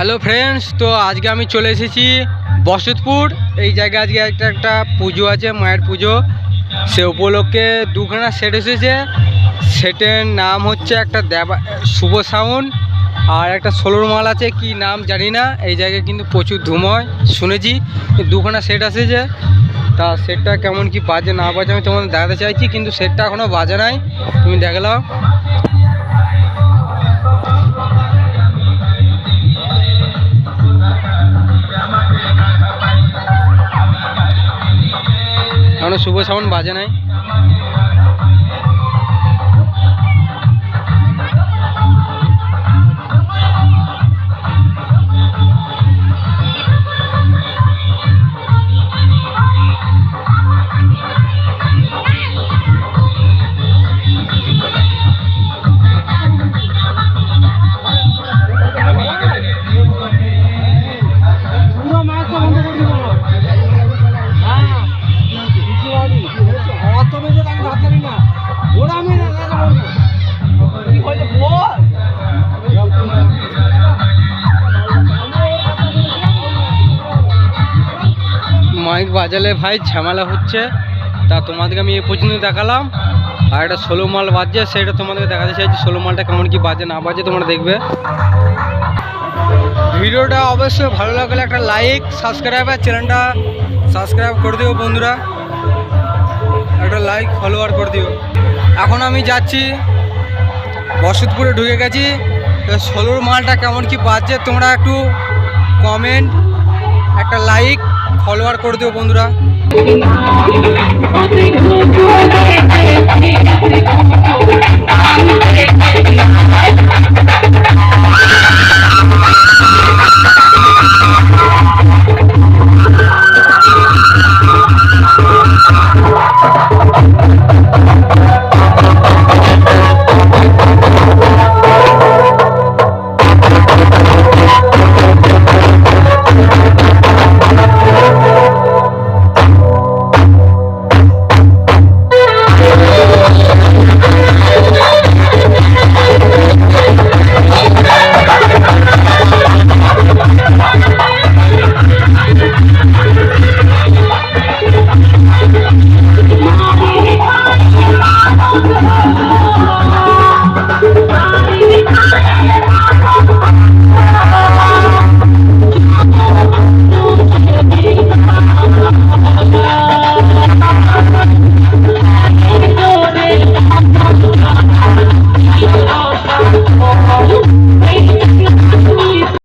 Hello friends, তো আজকে আমি চলে এসেছি বসতপুর। এই জায়গায় আজকে একটা একটা পুজো আছে, মায়ের পুজো। সে উপলক্ষে দুখানা সেট এসেছে। সেটের নাম হচ্ছে একটা দেবা, শুভ সাউন্ড আর একটা ষোলোর মাল আছে, কি নাম জানি না। এই জায়গায় কিন্তু প্রচুর ধুম হয় শুনেছি। দুখানা সেট এসেছে। তা সেটটা কেমন, কি বাজে, না বাজে আমি তোমাদের দেখাতে চাইছি, কিন্তু সেটটা এখনও বাজে নাই। তুমি দেখলাম এখনও শুভ সাউন্ড বাজে নাই। মাইক বাজালে ভাই, ঝামেলা হচ্ছে। তা তোমাদেরকে আমি এ পর্যন্ত দেখালাম। আর একটা ষোলো মাল বাজছে, সেটা তোমাদেরকে দেখাতে চাইছি ষোলো মালটা কেমন কি বাজে, না বাজে তোমরা দেখবে। ভিডিওটা অবশ্যই ভালো লাগলে একটা লাইক সাবস্ক্রাইব আর চ্যানেলটা সাবস্ক্রাইব করে দিও বন্ধুরা। একটা লাইক ফলোয়ার করে দিও। এখন আমি যাচ্ছি, বসতপুরে ঢুকে গেছি। ষোলোর মালটা কেমন কি পাচ্ছে, তোমরা একটু কমেন্ট একটা লাইক ফলোয়ার করে দিও বন্ধুরা।